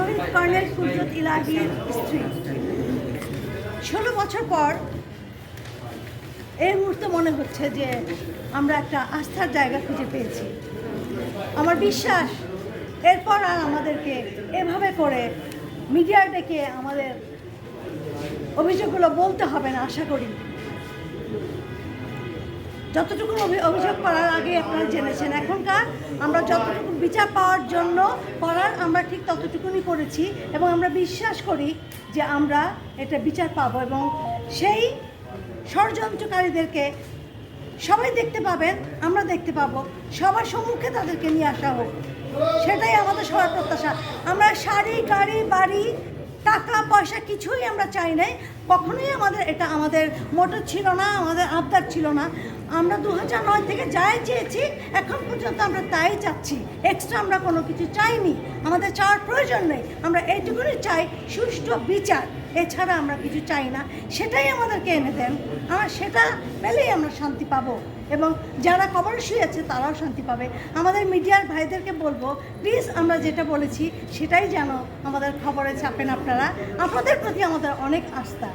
শহীদ colonel কুজরত ইলাহির স্ত্রী। ষোলো বছর পর এই মুহূর্তে মনে হচ্ছে যে আমরা একটা আস্থার জায়গা খুঁজে পেয়েছি। আমার বিশ্বাস, এরপর আর আমাদেরকে এভাবে করে মিডিয়া ডেকে আমাদের অভিযোগগুলো বলতে হবে না, আশা করি। যতটুকু অভি- অভিযোগ করার আগে আপনারা জেনেছেন, এখনকার আমরা যতটুকু বিচার পাওয়ার জন্য করার আমরা ঠিক ততটুকুনি করেছি এবং আমরা বিশ্বাস করি যে আমরা এটা বিচার পাবো এবং সেই ষড়যন্ত্রকারীদেরকে সবাই দেখতে পাবেন, আমরা দেখতে পাবো, সবার সম্মুখে তাদেরকে নিয়ে আসা হোক। সেটাই আমাদের সবার প্রত্যাশা। আমরা শাড়ি গাড়ি, বাড়ি, টাকা, পয়সা কিছুই আমরা চাই নাই। কখনোই আমাদের এটা, আমাদের মোটর ছিল না, আমাদের আবদার ছিল না। আমরা দু হাজার নয় থেকে যাই চেয়েছি, এখন পর্যন্ত আমরা তাই চাচ্ছি। এক্সট্রা আমরা কোনো কিছু চাইনি, আমাদের চাওয়ার প্রয়োজন নেই। আমরা এইটুকুনি চাই, সুষ্ঠু বিচার। এছাড়া আমরা কিছু চাই না। সেটাই আমাদেরকে এনে দেন। আমরা সেটা পেলেই আমরা শান্তি পাবো। এবং যারা কবরে শুয়ে আছে, তারাও শান্তি পাবে। আমাদের মিডিয়ার ভাইদেরকে বলব প্লিজ আমরা যেটা বলেছি, সেটাই যেন আমাদের খবরে ছাপেন আপনারা। আপনাদের প্রতি আমাদের অনেক আস্থা।